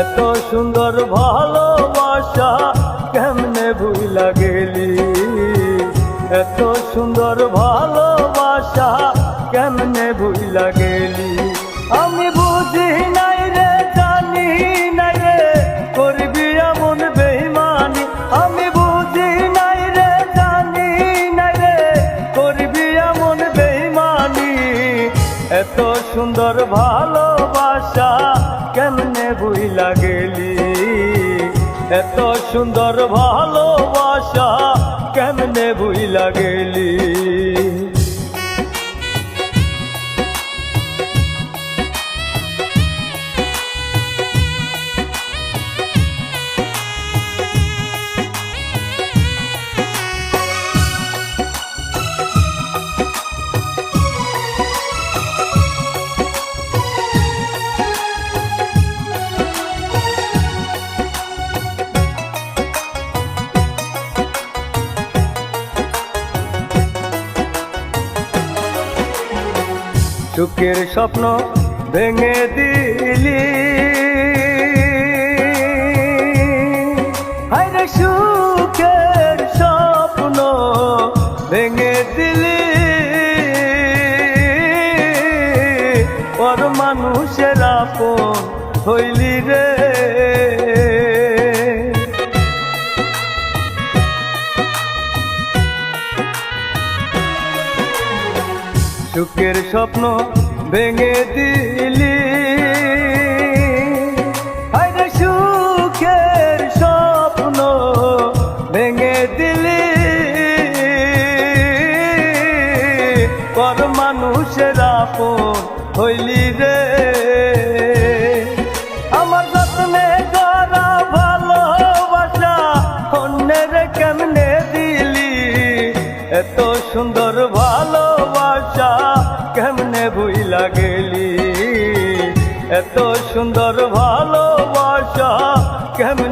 এত সুন্দর ভালোবাসা কেমনে ভুইলা গেলি? এত সুন্দর ভালোবাসা কেমনে ভুইলা গেলি? আমি বুঝি নাই রে, জানি নাই রে, করবি এমন বেইমানি। আমি বুঝি নাই রে, জানি নাই রে, করবি এমন বেইমানি। এত সুন্দর ভালোবাসা ভুইলা গেলি। এত সুন্দর ভালোবাসা কেমনে ভুইলা গেলি? সুখের স্বপ্ন ভেঙে দিলি। হাইরে সুখের স্বপ্ন ভেঙে দিলি। পর মানুষের আপন হইলি রে। সুখের স্বপ্ন ভেঙে দিলি। সুখের স্বপ্ন ভেঙে হইলি রে। আমার যত্নে করা ভালোবাসা অন্যের কেমনে দিলি? এত সুন্দর ভালোবাসা সুন্দর ভালোবাসা কেমনে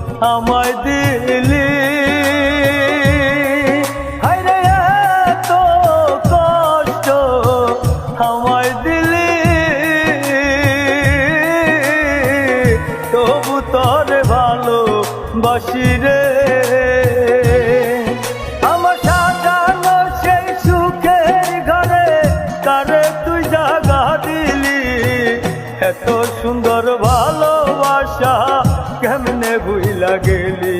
আমায় দিলি। হায়রে এত কষ্ট আমায় দিলি। তবু তোর ভালো বাসি রে। কেমনে ভুইলা গেলি?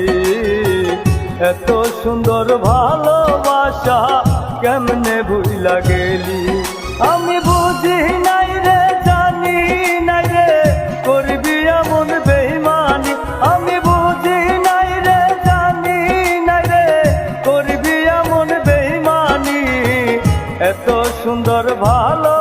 এত সুন্দর ভালোবাসা কেমনে ভুইলা গেলি? আমি বুঝি নাই রে, জানি নাই রে, করবি এমন বেইমানি। আমি বুঝি নাই রে, জানি নাই রে, করবি এমন বেইমানি। এত সুন্দর ভালো